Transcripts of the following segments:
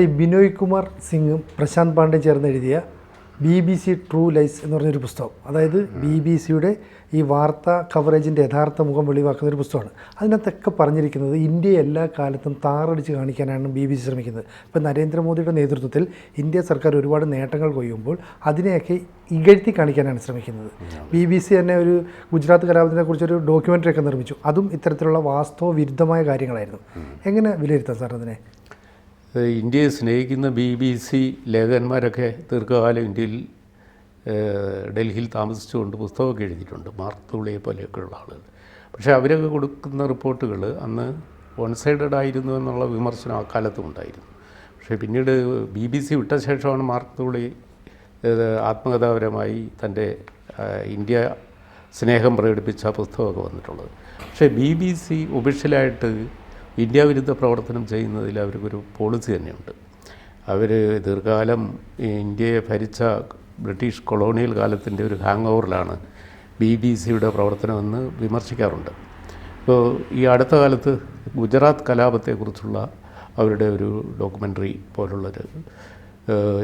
ഈ ബിനോയ് കുമാർ സിംഗും പ്രശാന്ത് പാണ്ഡെ ചേർന്ന് എഴുതിയ B B C true lies എന്ന് പറഞ്ഞൊരു പുസ്തകം. അതായത് ബി ബി സിയുടെ ഈ വാർത്താ കവറേജിന്റെ യഥാർത്ഥ മുഖം വെളിവാക്കുന്ന ഒരു പുസ്തകമാണ്. അതിനകത്തൊക്കെ പറഞ്ഞിരിക്കുന്നത് ഇന്ത്യയെ എല്ലാ കാലത്തും താറടിച്ച് കാണിക്കാനാണ് ബി ബി സി ശ്രമിക്കുന്നത്. ഇപ്പോൾ നരേന്ദ്രമോദിയുടെ നേതൃത്വത്തിൽ ഇന്ത്യ സർക്കാർ ഒരുപാട് നേട്ടങ്ങൾ കൊയ്യുമ്പോൾ അതിനെയൊക്കെ ഇകഴ്ത്തി കാണിക്കാനാണ് ശ്രമിക്കുന്നത്. ബി ബി സി തന്നെ ഒരു ഗുജറാത്ത് കലാപത്തിനെ കുറിച്ചൊരു ഡോക്യുമെന്ററി ഒക്കെ നിർമ്മിച്ചു. അതും ഇത്തരത്തിലുള്ള വാസ്തവ വിരുദ്ധമായ കാര്യങ്ങളായിരുന്നു. എങ്ങനെ വിലയിരുത്താം സാർ അതിനെ? ഇന്ത്യയെ സ്നേഹിക്കുന്ന ബി ബി സി ലേഖകന്മാരൊക്കെ ദീർഘകാലം ഇന്ത്യയിൽ ഡൽഹിയിൽ താമസിച്ചുകൊണ്ട് പുസ്തകമൊക്കെ എഴുതിയിട്ടുണ്ട് മാർക്ക് തുളിയെ പോലെയൊക്കെയുള്ള ആളുകൾ. പക്ഷേ അവരൊക്കെ കൊടുക്കുന്ന റിപ്പോർട്ടുകൾ അന്ന് വൺ സൈഡഡ് ആയിരുന്നു എന്നുള്ള വിമർശനം ആ കാലത്തും ഉണ്ടായിരുന്നു. പക്ഷേ പിന്നീട് ബി ബി സി വിട്ട ശേഷമാണ് മാർക്ക് തുളി ഏഹ് ആത്മകഥാപരമായി തന്റെ ഇന്ത്യ സ്നേഹം പ്രകടിപ്പിച്ച പുസ്തകമൊക്കെ വന്നിട്ടുള്ളത്. പക്ഷേ ബി ബി സി ഒഫീഷ്യലായിട്ട് ഇന്ത്യ വിരുദ്ധ പ്രവർത്തനം ചെയ്യുന്നതിൽ അവർക്കൊരു പോളിസി തന്നെയുണ്ട്. അവർ ദീർഘകാലം ഇന്ത്യയെ ഭരിച്ച ബ്രിട്ടീഷ് കൊളോണിയൽ കാലത്തിന്റെ ഒരു ഹാങ് ഓവറിലാണ് ബി ബി സിയുടെ പ്രവർത്തനമെന്ന് വിമർശിക്കാറുണ്ട്. ഇപ്പോൾ ഈ അടുത്ത കാലത്ത് ഗുജറാത്ത് കലാപത്തെക്കുറിച്ചുള്ള അവരുടെ ഒരു ഡോക്യുമെന്ററി പോലുള്ളൊരു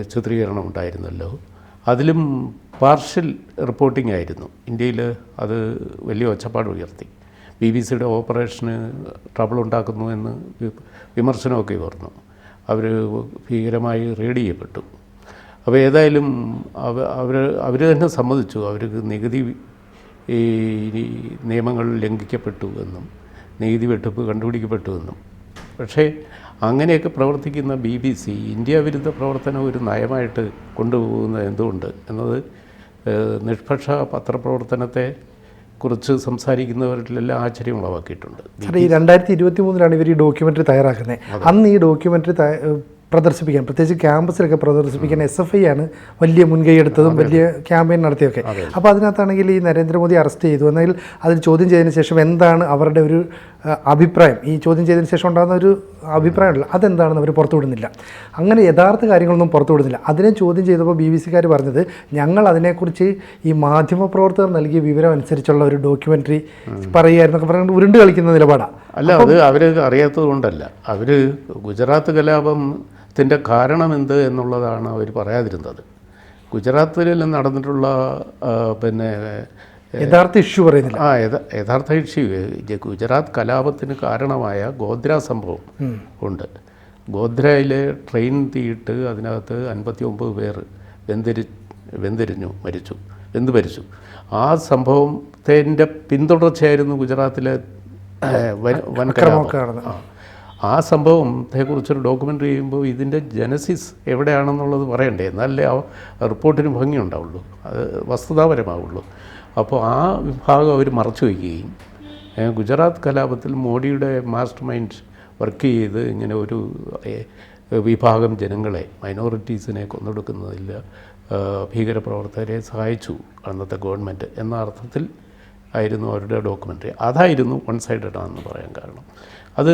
ചിത്രീകരണം ഉണ്ടായിരുന്നല്ലോ. അതിലും പാർഷ്യൽ റിപ്പോർട്ടിംഗ് ആയിരുന്നു. ഇന്ത്യയിൽ അത് വലിയ ഒച്ചപ്പാട് ഉയർത്തി. ബി ബി സിയുടെ ഓപ്പറേഷന് ട്രബിൾ ഉണ്ടാക്കുന്നു എന്ന് വിമർശനമൊക്കെ ഉയർന്നു. അവർ ഭീകരമായി റെയ്ഡ് ചെയ്യപ്പെട്ടു. അപ്പോൾ ഏതായാലും അവ അവർ അവർ തന്നെ സമ്മതിച്ചു. അവർക്ക് നികുതി ഈ നിയമങ്ങൾ ലംഘിക്കപ്പെട്ടു എന്നും നികുതി വെട്ടിപ്പ് കണ്ടുപിടിക്കപ്പെട്ടു എന്നും. പക്ഷേ അങ്ങനെയൊക്കെ പ്രവർത്തിക്കുന്ന ബി ബി സി ഇന്ത്യ വിരുദ്ധ പ്രവർത്തനം ഒരു നയമായിട്ട് കൊണ്ടുപോകുന്നത് എന്തുകൊണ്ട്? എന്നത് നിഷ്പക്ഷ പത്രപ്രവർത്തനത്തെ കുറിച്ച് സംസാരിക്കുന്നവരിലെല്ലാം ആശ്ചര്യം ഉളവാക്കിയിട്ടുണ്ട്. ഈ രണ്ടായിരത്തി ഇരുപത്തി മൂന്നിലാണ് ഇവർ ഈ ഡോക്യുമെന്ററി തയ്യാറാക്കുന്നത്. അന്ന് ഈ ഡോക്യുമെന്ററി പ്രദർശിപ്പിക്കാൻ. പ്രത്യേകിച്ച് ക്യാമ്പസിലൊക്കെ പ്രദർശിപ്പിക്കാൻ എസ് എഫ് ഐ ആണ് വലിയ മുൻകൈ എടുത്തതും വലിയ ക്യാമ്പയിൻ നടത്തിയൊക്കെ അപ്പോൾ അതിനകത്താണെങ്കിൽ ഈ നരേന്ദ്രമോദി അറസ്റ്റ് ചെയ്തു. എന്നാൽ അതിൽ ചോദ്യം ചെയ്തതിന് ശേഷം എന്താണ് അവരുടെ ഒരു അഭിപ്രായം? ഈ ചോദ്യം ചെയ്തതിന് ശേഷം ഉണ്ടാകുന്ന ഒരു അഭിപ്രായമുണ്ടല്ലോ. അതെന്താണെന്ന് അവർ പുറത്തുവിടുന്നില്ല. അങ്ങനെ യഥാർത്ഥ കാര്യങ്ങളൊന്നും പുറത്തുവിടുന്നില്ല. അതിനെ ചോദ്യം ചെയ്തപ്പോൾ ബി ബി സിക്കാർ പറഞ്ഞത് ഞങ്ങൾ അതിനെക്കുറിച്ച് ഈ മാധ്യമപ്രവർത്തകർ നൽകിയ വിവരം അനുസരിച്ചുള്ള ഒരു ഡോക്യുമെന്ററി പറയുകയായിരുന്നൊക്കെ പറഞ്ഞുകൊണ്ട് ഉരുണ്ട് കളിക്കുന്ന നിലപാടാണ് അല്ല അത് അവർ അറിയാത്തത് കൊണ്ടല്ല. അവർ ഗുജറാത്ത് കലാപത്തിന്റെ കാരണം എന്ത് എന്നുള്ളതാണ് അവർ പറയാതിരുന്നത്. ഗുജറാത്തിൽ നടന്നിട്ടുള്ള പിന്നെ യഥാർത്ഥ ഇഷ്യൂ പറയുന്നില്ല. ആ യഥ- യഥാർത്ഥ ഇഷ്യൂ ഗുജറാത്ത് കലാപത്തിന് കാരണമായ ഗോദ്ര സംഭവം ഉണ്ട്. ഗോദ്രയിലെ ട്രെയിൻ തീയിട്ട് അതിനകത്ത് അൻപത്തി ഒമ്പത് പേർ വെന്തിരി വെന്തിരിഞ്ഞു മരിച്ചു വെന്ത് മരിച്ചു. ആ സംഭവത്തിന്റെ പിന്തുടർച്ചയായിരുന്നു ഗുജറാത്തിലെ വൻ- കലാപം. നടന്നത്. ആ. സംഭവത്തെ സംഭവത്തെക്കുറിച്ചൊരു ഡോക്യുമെന്ററി ചെയ്യുമ്പോൾ ഇതിന്റെ ജനസിസ് എവിടെയാണെന്നുള്ളത് പറയണ്ടേ? എന്നാലേ ആ റിപ്പോർട്ടിന് ഭംഗിയുണ്ടാവുള്ളൂ. അത് വസ്തുതാപരമാവുള്ളൂ. അപ്പോൾ ആ വിഭാഗം അവർ മറച്ചു വയ്ക്കുകയും ഗുജറാത്ത് കലാപത്തിൽ മോഡിയുടെ മാസ്റ്റർ മൈൻഡ് വർക്ക് ചെയ്ത് ഇങ്ങനെ ഒരു വിഭാഗം ജനങ്ങളെ മൈനോറിറ്റീസിനെ കൊന്നൊടുക്കുന്നതിൽ ഭീകരപ്രവർത്തകരെ സഹായിച്ചു അന്നത്തെ ഗവൺമെന്റ്. എന്ന അർത്ഥത്തിൽ ആയിരുന്നു അവരുടെ ഡോക്യുമെന്ററി. അതായിരുന്നു വൺ സൈഡഡ് ആണെന്ന് പറയാൻ കാരണം. അത്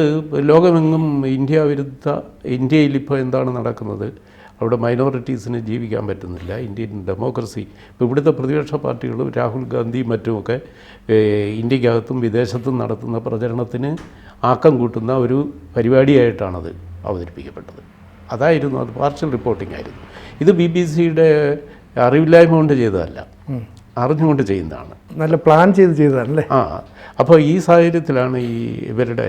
ലോകമെങ്ങും ഇന്ത്യ വിരുദ്ധ ഇന്ത്യയിൽ ഇപ്പോൾ എന്താണ് നടക്കുന്നത്? അവിടെ മൈനോറിറ്റീസിന് ജീവിക്കാൻ പറ്റുന്നില്ല. ഇന്ത്യൻ ഡെമോക്രസി ഇപ്പോൾ ഇവിടുത്തെ പ്രതിപക്ഷ പാർട്ടികളും രാഹുൽ ഗാന്ധിയും മറ്റുമൊക്കെ ഇന്ത്യക്കകത്തും വിദേശത്തും നടത്തുന്ന പ്രചരണത്തിന് ആക്കം കൂട്ടുന്ന ഒരു പരിപാടിയായിട്ടാണത് അവതരിപ്പിക്കപ്പെട്ടത്. അതായിരുന്നു അത് പാർഷ്യൽ റിപ്പോർട്ടിംഗ് ആയിരുന്നു. ഇത് ബി ബി സിയുടെ അറിവില്ലായ്മ കൊണ്ട് ചെയ്തതല്ല. അറിഞ്ഞുകൊണ്ട് ചെയ്യുന്നതാണ്. നല്ല പ്ലാൻ ചെയ്ത് ചെയ്തതാണ് അല്ലേ ആ അപ്പോൾ ഈ സാഹചര്യത്തിലാണ് ഈ ഇവരുടെ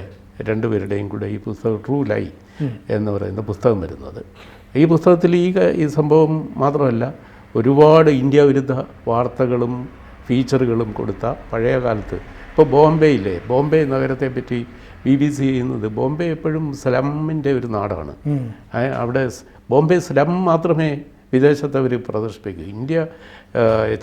രണ്ടുപേരുടെയും കൂടെ ഈ പുസ്തകം ട്രൂ ലൈ എന്ന് പറയുന്ന പുസ്തകം വരുന്നത്. ഈ പുസ്തകത്തിൽ ഈ ഈ സംഭവം മാത്രമല്ല ഒരുപാട് ഇന്ത്യ വിരുദ്ധ വാർത്തകളും ഫീച്ചറുകളും കൊടുത്ത പഴയ കാലത്ത് ഇപ്പോൾ ബോംബെയിലെ ബോംബെ നഗരത്തെ പറ്റി ബി ബി സി ചെയ്യുന്നത് ബോംബെ എപ്പോഴും സ്ലമ്മിന്റെ ഒരു നാടാണ്. അവിടെ ബോംബെ സ്ലം മാത്രമേ വിദേശത്ത് അവർ പ്രദർശിപ്പിക്കും. ഇന്ത്യ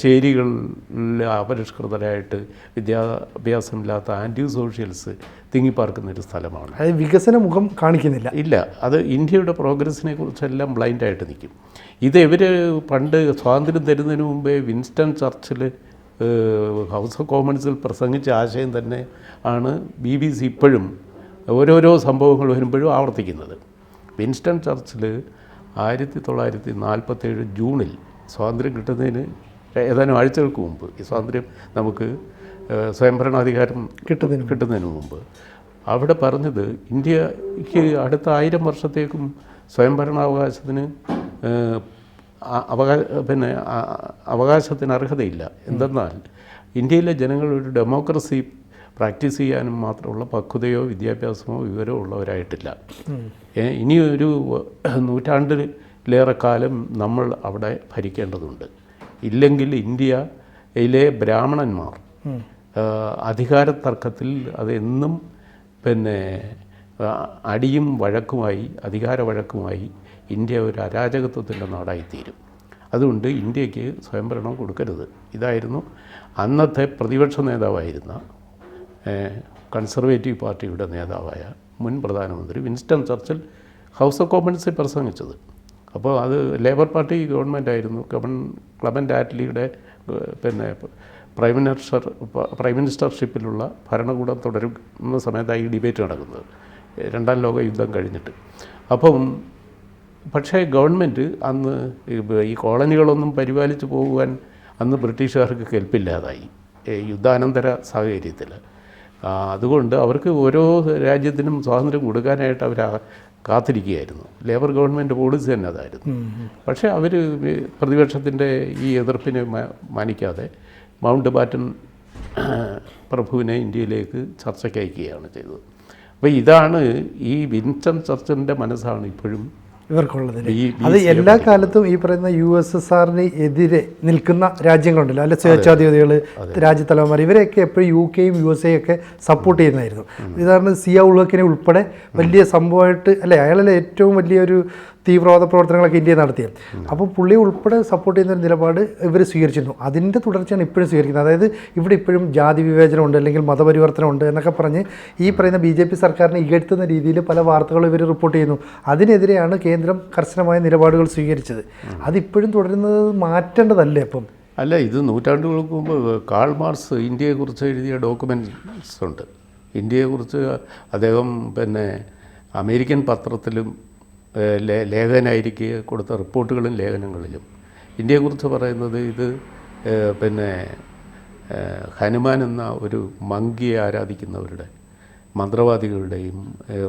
ചേരികളിൽ അപരിഷ്കൃതരായിട്ട് വിദ്യാഭ്യാസമില്ലാത്ത ആന്റി സോഷ്യൽസ് തിങ്ങിപ്പാർക്കുന്ന ഒരു സ്ഥലമാണ്. അത് വികസന മുഖം കാണിക്കുന്നില്ല. ഇല്ല. അത് ഇന്ത്യയുടെ പ്രോഗ്രസ്സിനെ കുറിച്ചെല്ലാം ബ്ലൈൻഡായിട്ട് നിൽക്കും. ഇത് ഇവർ പണ്ട് സ്വാതന്ത്ര്യം തരുന്നതിന് മുമ്പേ വിൻസ്റ്റൺ ചർച്ചിൽ ഹൗസ് ഓഫ് കോമൺസിൽ പ്രസംഗിച്ച ആശയം തന്നെ ആണ് ബി ബി സി ഇപ്പോഴും ഓരോരോ സംഭവങ്ങൾ വരുമ്പോഴും ആവർത്തിക്കുന്നത്. വിൻസ്റ്റൺ ചർച്ചിൽ ആയിരത്തി തൊള്ളായിരത്തി നാൽപ്പത്തേഴ് ജൂണിൽ സ്വാതന്ത്ര്യം കിട്ടുന്നതിന് ഏതാനും ആഴ്ചകൾക്ക് മുമ്പ് ഈ സ്വാതന്ത്ര്യം നമുക്ക് സ്വയംഭരണാധികാരം കിട്ടുന്നതിന് കിട്ടുന്നതിന് മുമ്പ്. അവിടെ പറഞ്ഞത് ഇന്ത്യയ്ക്ക് അടുത്ത ആയിരം വർഷത്തേക്കും സ്വയംഭരണാവകാശത്തിന് അവകാശ അവകാ പിന്നെ അവകാശത്തിന് അർഹതയില്ല. എന്തെന്നാൽ ഇന്ത്യയിലെ ജനങ്ങൾ ഒരു ഡെമോക്രസി പ്രാക്ടീസ് ചെയ്യാനും മാത്രമുള്ള പക്വതയോ വിദ്യാഭ്യാസമോ വിവരമോ ഉള്ളവരായിട്ടില്ല. ഇനി ഒരു നൂറ്റാണ്ടിലേറെ കാലം നമ്മൾ അവിടെ ഭരിക്കേണ്ടതുണ്ട്. ഇല്ലെങ്കിൽ ഇന്ത്യയിലെ ബ്രാഹ്മണന്മാർ അധികാര തർക്കത്തിൽ അതെന്നും പിന്നെ അടിയും വഴക്കുമായി അധികാര വഴക്കുമായി ഇന്ത്യ ഒരു അരാജകത്വത്തിന്റെ നാടായിത്തീരും. അതുകൊണ്ട് ഇന്ത്യയ്ക്ക് സ്വയംഭരണം കൊടുക്കരുത്. ഇതായിരുന്നു അന്നത്തെ പ്രതിപക്ഷ നേതാവായിരുന്ന കൺസർവേറ്റീവ് പാർട്ടിയുടെ നേതാവായ മുൻ പ്രധാനമന്ത്രി വിൻസ്റ്റൺ ചർച്ചിൽ ഹൗസ് ഓഫ് കോമൺസിൽ പ്രസംഗിച്ചത്. അപ്പോൾ അത് ലേബർ പാർട്ടി ഗവൺമെന്റ് ആയിരുന്നു കമൺ ക്ലബൻ ആറ്റ്ലിയുടെ പിന്നെ പ്രൈം മിനിസ്റ്റർ പ്രൈം മിനിസ്റ്റർഷിപ്പിലുള്ള ഭരണകൂടം തുടരുന്ന സമയത്താണ് ഈ ഡിബേറ്റ് നടക്കുന്നത്. രണ്ടാം ലോക യുദ്ധം കഴിഞ്ഞിട്ട്. അപ്പം പക്ഷേ ഗവൺമെന്റ് അന്ന് ഈ- കോളനികളൊന്നും പരിപാലിച്ചു പോകുവാൻ അന്ന് ബ്രിട്ടീഷുകാർക്ക് കെൽപ്പില്ലാതായി. യുദ്ധാനന്തര സാഹചര്യത്തിൽ. അതുകൊണ്ട് അവർക്ക് ഓരോ രാജ്യത്തിനും സ്വാതന്ത്ര്യം കൊടുക്കാനായിട്ട് അവർ കാത്തിരിക്കുകയായിരുന്നു. ലേബർ ഗവൺമെന്റ് പോളിസി തന്നെ അതായിരുന്നു. പക്ഷേ അവർ പ്രതിപക്ഷത്തിന്റെ ഈ എതിർപ്പിനെ മാനിക്കാതെ മൗണ്ട് ബാറ്റൻ പ്രഭുവിനെ ഇന്ത്യയിലേക്ക് ചർച്ചയ്ക്ക് അയക്കുകയാണ് ചെയ്തത്. അപ്പോൾ ഇതാണ് ഈ വിൻസ്റ്റൺ ചർച്ചിന്റെ മനസ്സാണ് ഇപ്പോഴും ഇവർക്കുള്ളത് ഈ അത് എല്ലാ കാലത്തും ഈ പറയുന്ന യു എസ് എസ് ആറിന് എതിരെ നിൽക്കുന്ന രാജ്യങ്ങളുണ്ടല്ലോ. അല്ലെ സ്വേച്ഛാധിപതികൾ രാജ്യത്തലവന്മാർ ഇവരെയൊക്കെ എപ്പോഴും യു കെയും യു എസ് എയൊക്കെ ഒക്കെ സപ്പോർട്ട് ചെയ്യുന്നതായിരുന്നു. ഉദാഹരണം സിയ ഉൾക്കിനെ ഉൾപ്പെടെ വലിയ സംഭവമായിട്ട് അല്ലെ അയാളിലെ ഏറ്റവും വലിയൊരു തീവ്രവാദ പ്രവർത്തനങ്ങളൊക്കെ ഇന്ത്യ നടത്തിയത്. അപ്പോൾ പുള്ളി ഉൾപ്പെടെ സപ്പോർട്ട് ചെയ്യുന്ന ഒരു നിലപാട് ഇവർ സ്വീകരിച്ചിരുന്നു. അതിന്റെ തുടർച്ചയാണ് ഇപ്പോഴും സ്വീകരിക്കുന്നത്. അതായത് ഇവിടെ ഇപ്പോഴും ജാതി വിവേചനമുണ്ട് അല്ലെങ്കിൽ മതപരിവർത്തനമുണ്ട് എന്നൊക്കെ പറഞ്ഞ് ഈ പറയുന്ന ബി ജെ പി സർക്കാരിനെ ഇകഴ്ത്തുന്ന രീതിയിൽ പല വാർത്തകളും ഇവർ റിപ്പോർട്ട് ചെയ്യുന്നു. അതിനെതിരെയാണ് കേന്ദ്രം കർശനമായ നിലപാടുകൾ സ്വീകരിച്ചത്. അതിപ്പോഴും തുടരുന്നത് മാറ്റേണ്ടതല്ലേ അപ്പം? അല്ല ഇത് നൂറ്റാണ്ടുകൾക്ക് മുമ്പ് കാൾ മാർസ് ഇന്ത്യയെക്കുറിച്ച് എഴുതിയ ഡോക്യുമെന്റ്സ് ഉണ്ട്. ഇന്ത്യയെക്കുറിച്ച് അദ്ദേഹം പിന്നെ അമേരിക്കൻ പത്രത്തിലും ഏഹ്, ലേ- കൊടുത്ത റിപ്പോർട്ടുകളും ലേഖനങ്ങളിലും. ഇന്ത്യയെക്കുറിച്ച് പറയുന്നത് ഇത് പിന്നെ ഹനുമാൻ എന്ന ഒരു മങ്കിയെ ആരാധിക്കുന്നവരുടെ മന്ത്രവാദികളുടെയും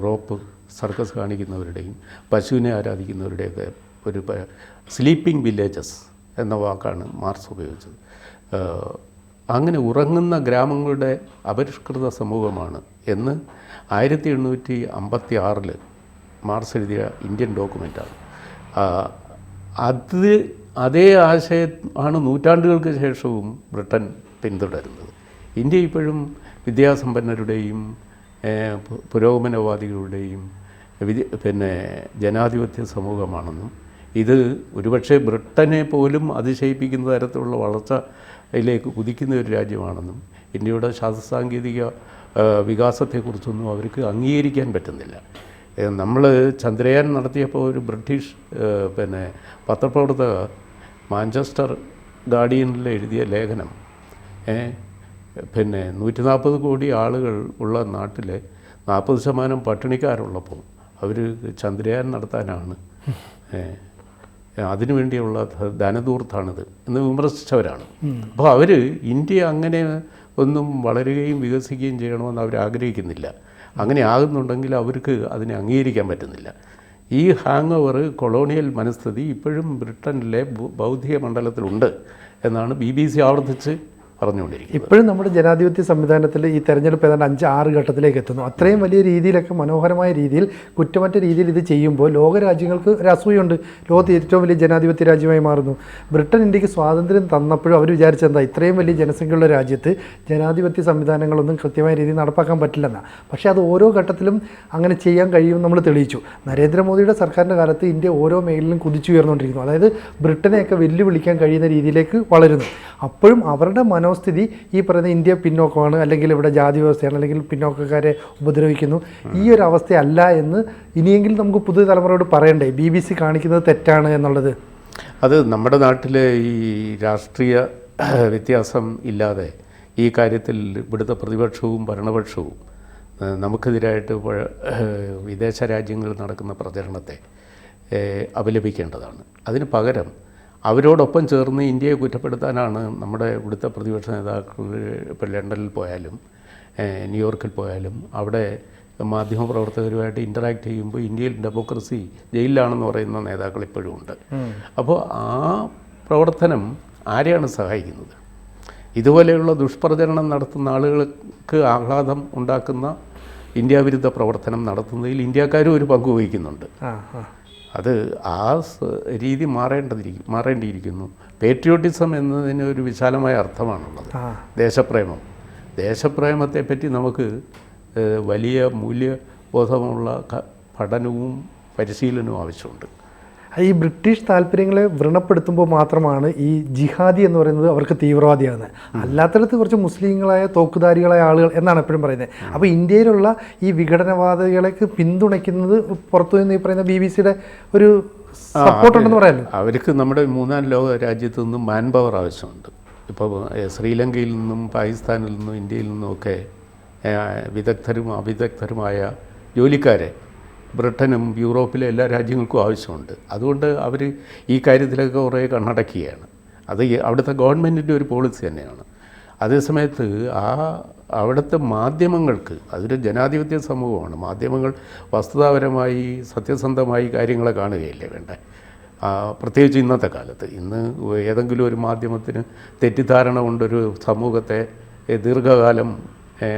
റോപ്പ് സർക്കസ് കാണിക്കുന്നവരുടെയും പശുവിനെ ആരാധിക്കുന്നവരുടെയൊക്കെ ഒരു സ്ലീപ്പിംഗ് വില്ലേജസ് എന്ന വാക്കാണ് മാർസ് ഉപയോഗിച്ചത്. അങ്ങനെ ഉറങ്ങുന്ന ഗ്രാമങ്ങളുടെ അപരിഷ്കൃത സമൂഹമാണ് എന്ന് ആയിരത്തി എണ്ണൂറ്റി അമ്പത്തി ആറിൽ മാർക്സ് എഴുതിയ ഇന്ത്യൻ ഡോക്യുമെന്റാണ് അത് അതേ ആശയമാണ് നൂറ്റാണ്ടുകൾക്ക് ശേഷവും ബ്രിട്ടൻ പിന്തുടരുന്നത്. ഇന്ത്യ ഇപ്പോഴും വിദ്യാസമ്പന്നരുടെയും പുരോഗമനവാദികളുടെയും പിന്നെ ജനാധിപത്യ സമൂഹമാണെന്നും ഇത് ഒരുപക്ഷെ ബ്രിട്ടനെ പോലും അതിശയിപ്പിക്കുന്ന തരത്തിലുള്ള വളർച്ചയിലേക്ക് കുതിക്കുന്ന ഒരു രാജ്യമാണെന്നും ഇന്ത്യയുടെ ശാസ്ത്ര സാങ്കേതിക വികാസത്തെക്കുറിച്ചൊന്നും അവർക്ക് അംഗീകരിക്കാൻ പറ്റുന്നില്ല. നമ്മൾ ചന്ദ്രയാൻ നടത്തിയപ്പോൾ ഒരു ബ്രിട്ടീഷ് പിന്നെ പത്രപ്രവർത്തക മാഞ്ചസ്റ്റർ ഗാർഡിയനിൽ എഴുതിയ ലേഖനം പിന്നെ നൂറ്റി നാൽപ്പത് കോടി ആളുകൾ ഉള്ള നാട്ടിൽ നാൽപ്പത് ശതമാനം പട്ടിണിക്കാരുള്ളപ്പോൾ അവർ ചന്ദ്രയാൻ നടത്താനാണ് അതിനുവേണ്ടിയുള്ള അതിനു വേണ്ടിയുള്ള ധ- ധനധൂർത്താണിത് എന്ന് വിമർശിച്ചവരാണ്. അപ്പോൾ അവർ ഇന്ത്യ അങ്ങനെ ഒന്നും വളരുകയും വികസിക്കുകയും ചെയ്യണമെന്ന് അവർ ആഗ്രഹിക്കുന്നില്ല അങ്ങനെ ആകുന്നുണ്ടെങ്കിൽ അവർക്ക് അതിനെ അംഗീകരിക്കാൻ പറ്റുന്നില്ല. ഈ ഹാങ് ഓവർ കൊളോണിയൽ മനസ്ഥിതി ഇപ്പോഴും ബ്രിട്ടനിലെ ബൗദ്ധിക മണ്ഡലത്തിലുണ്ട് എന്നാണ് ബി ബി സി ആവർത്തിച്ച് പറഞ്ഞുകൊണ്ടിരിക്കുന്നത് ഇപ്പോഴും നമ്മുടെ ജനാധിപത്യ സംവിധാനത്തിൽ ഈ തെരഞ്ഞെടുപ്പ് ഏതാണ്ട് അഞ്ച് ആറ് ഘട്ടത്തിലേക്ക് എത്തുന്നു. അത്രയും വലിയ രീതിയിലൊക്കെ മനോഹരമായ രീതിയിൽ കുറ്റമറ്റ രീതിയിൽ ഇത് ചെയ്യുമ്പോൾ ലോകരാജ്യങ്ങൾക്ക് ഒരു അസൂയുണ്ട്. ലോകത്ത് ഏറ്റവും വലിയ ജനാധിപത്യ രാജ്യമായി മാറുന്നു. ബ്രിട്ടൻ ഇന്ത്യയ്ക്ക് സ്വാതന്ത്ര്യം തന്നപ്പോഴും അവർ വിചാരിച്ചെന്താ ഇത്രയും വലിയ ജനസംഖ്യയുള്ള രാജ്യത്ത് ജനാധിപത്യ സംവിധാനങ്ങളൊന്നും കൃത്യമായ രീതിയിൽ നടപ്പാക്കാൻ പറ്റില്ലെന്നാണ് പക്ഷേ അത് ഓരോ ഘട്ടത്തിലും അങ്ങനെ ചെയ്യാൻ കഴിയും നമ്മൾ തെളിയിച്ചു. നരേന്ദ്രമോദിയുടെ സർക്കാരിന്റെ കാലത്ത് ഇന്ത്യ ഓരോ മേഖലയിലും കുതിച്ചുയർന്നുകൊണ്ടിരിക്കുന്നു. അതായത് ബ്രിട്ടനെയൊക്കെ വെല്ലുവിളിക്കാൻ കഴിയുന്ന രീതിയിലേക്ക് വളരുന്നു. അപ്പോഴും അവരുടെ മനോസ്ഥിതി ഈ പറയുന്ന ഇന്ത്യ പിന്നോക്കമാണ് അല്ലെങ്കിൽ ഇവിടെ ജാതി വ്യവസ്ഥയാണ് അല്ലെങ്കിൽ പിന്നോക്കക്കാരെ ഉപദ്രവിക്കുന്നു. ഈ ഒരു അവസ്ഥയല്ല എന്ന് ഇനിയെങ്കിലും നമുക്ക് പുതിയ തലമുറയോട് പറയണ്ടേ? ബി ബി സി കാണിക്കുന്നത് തെറ്റാണ് എന്നുള്ളത്. അത് നമ്മുടെ നാട്ടിലെ ഈ രാഷ്ട്രീയ വ്യത്യാസം ഇല്ലാതെ ഈ കാര്യത്തിൽ ഇവിടുത്തെ പ്രതിപക്ഷവും ഭരണപക്ഷവും നമുക്കെതിരായിട്ട് വിദേശ രാജ്യങ്ങളിൽ നടക്കുന്ന പ്രചരണത്തെ അപലപിക്കേണ്ടതാണ്. അതിന് പകരം അവരോടൊപ്പം ചേർന്ന് ഇന്ത്യയെ കുറ്റപ്പെടുത്താനാണ് നമ്മുടെ ഇവിടുത്തെ പ്രതിപക്ഷ നേതാക്കൾ ഇപ്പോൾ ലണ്ടനിൽ പോയാലും ന്യൂയോർക്കിൽ പോയാലും അവിടെ മാധ്യമപ്രവർത്തകരുമായിട്ട് ഇന്ററാക്ട് ചെയ്യുമ്പോൾ ഇന്ത്യയിൽ ഡെമോക്രസി ജയിലിലാണെന്ന് പറയുന്ന നേതാക്കൾ ഇപ്പോഴും ഉണ്ട്. അപ്പോൾ ആ പ്രവർത്തനം ആരെയാണ് സഹായിക്കുന്നത്? ഇതുപോലെയുള്ള ദുഷ്പ്രചരണം നടത്തുന്ന ആളുകൾക്ക് ആഹ്ലാദം ഉണ്ടാക്കുന്ന ഇന്ത്യ വിരുദ്ധ പ്രവർത്തനം നടത്തുന്നതിൽ ഇന്ത്യക്കാരും ഒരു പങ്ക് വഹിക്കുന്നുണ്ട്. അത് ആ രീതി മാറേണ്ടതിരിക്കും മാറേണ്ടിയിരിക്കുന്നു. പേട്രിയോട്ടിസം എന്നതിന് ഒരു വിശാലമായ അർത്ഥമാണുള്ളത്. ദേശപ്രേമം. ദേശപ്രേമത്തെ പറ്റി നമുക്ക് വലിയ മൂല്യബോധമുള്ള പഠനവും പരിശീലനവും ആവശ്യമുണ്ട്. ഈ ബ്രിട്ടീഷ് താല്പര്യങ്ങളെ വ്രണപ്പെടുത്തുമ്പോൾ മാത്രമാണ് ഈ ജിഹാദി എന്ന് പറയുന്നത് അവർക്ക് തീവ്രവാദിയാണ് അല്ലാത്തടത്ത് കുറച്ച് മുസ്ലിങ്ങളായ തോക്കുധാരികളായ ആളുകൾ എന്നാണ് എപ്പോഴും പറയുന്നത്. അപ്പോൾ ഇന്ത്യയിലുള്ള ഈ വിഘടനവാദികളേക്ക് പിന്തുണയ്ക്കുന്നത് പുറത്തു നിന്ന് ഈ പറയുന്ന ബി ബി സിയുടെ ഒരു സപ്പോർട്ട് ഉണ്ടെന്ന് പറയാമല്ലോ. അവർക്ക് നമ്മുടെ മൂന്നാം ലോക രാജ്യത്തു നിന്നും മാൻ പവർ ആവശ്യമുണ്ട്. ഇപ്പോൾ ശ്രീലങ്കയിൽ നിന്നും പാകിസ്ഥാനിൽ നിന്നും ഇന്ത്യയിൽ നിന്നും ഒക്കെ വിദഗ്ധരും അവിദഗ്ധരുമായ ജോലിക്കാരെ ബ്രിട്ടനും യൂറോപ്പിലെ എല്ലാ രാജ്യങ്ങൾക്കും ആവശ്യമുണ്ട്. അതുകൊണ്ട് അവർ ഈ കാര്യത്തിലൊക്കെ കുറേ കണ്ണടക്കുകയാണ്. അത് അവിടുത്തെ ഗവൺമെന്റിന്റെ ഒരു പോളിസി തന്നെയാണ്. അതേസമയത്ത് ആ അവിടുത്തെ മാധ്യമങ്ങൾക്ക് അതൊരു ജനാധിപത്യ സമൂഹമാണ് മാധ്യമങ്ങൾ വസ്തുതാപരമായി സത്യസന്ധമായി കാര്യങ്ങളെ കാണുകയല്ലേ വേണ്ടേ? പ്രത്യേകിച്ച് ഇന്നത്തെ കാലത്ത്. ഇന്ന് ഏതെങ്കിലും ഒരു മാധ്യമത്തിന് തെറ്റിദ്ധാരണ കൊണ്ടൊരു സമൂഹത്തെ ദീർഘകാലം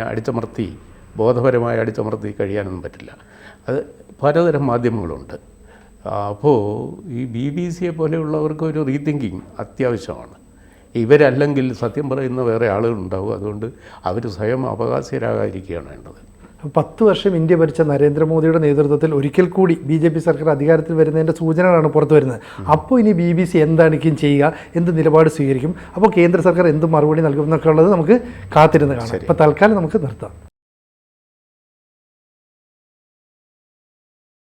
അടിച്ചമർത്തി ബോധപരമായി അടിച്ചമർത്തി കഴിയാനൊന്നും പറ്റില്ല. അത് പലതരം മാധ്യമങ്ങളുണ്ട്. അപ്പോൾ ഈ ബി ബി സിയെ പോലെയുള്ളവർക്ക് ഒരു റീതിങ്കിങ് അത്യാവശ്യമാണ്. ഇവരല്ലെങ്കിൽ സത്യം പറയുന്ന വേറെ ആളുകളുണ്ടാവും. അതുകൊണ്ട് അവർ സ്വയം അവകാശരാകാതിരിക്കുകയാണ് വേണ്ടത്. പത്ത് വർഷം ഇന്ത്യ ഭരിച്ച നരേന്ദ്രമോദിയുടെ നേതൃത്വത്തിൽ ഒരിക്കൽ കൂടി ബി ജെ പി സർക്കാർ അധികാരത്തിൽ വരുന്നതിന്റെ സൂചനകളാണ് പുറത്തു വരുന്നത്. അപ്പോൾ ഇനി ബി ബി സി എന്താണിക്കും ചെയ്യുക? എന്ത് നിലപാട് സ്വീകരിക്കും? അപ്പോൾ കേന്ദ്ര സർക്കാർ എന്ത് മറുപടി നൽകും എന്നൊക്കെ ഉള്ളത് നമുക്ക് കാത്തിരുന്ന് കാണാം. ഇപ്പോൾ തൽക്കാലം നമുക്ക് നിർത്താം.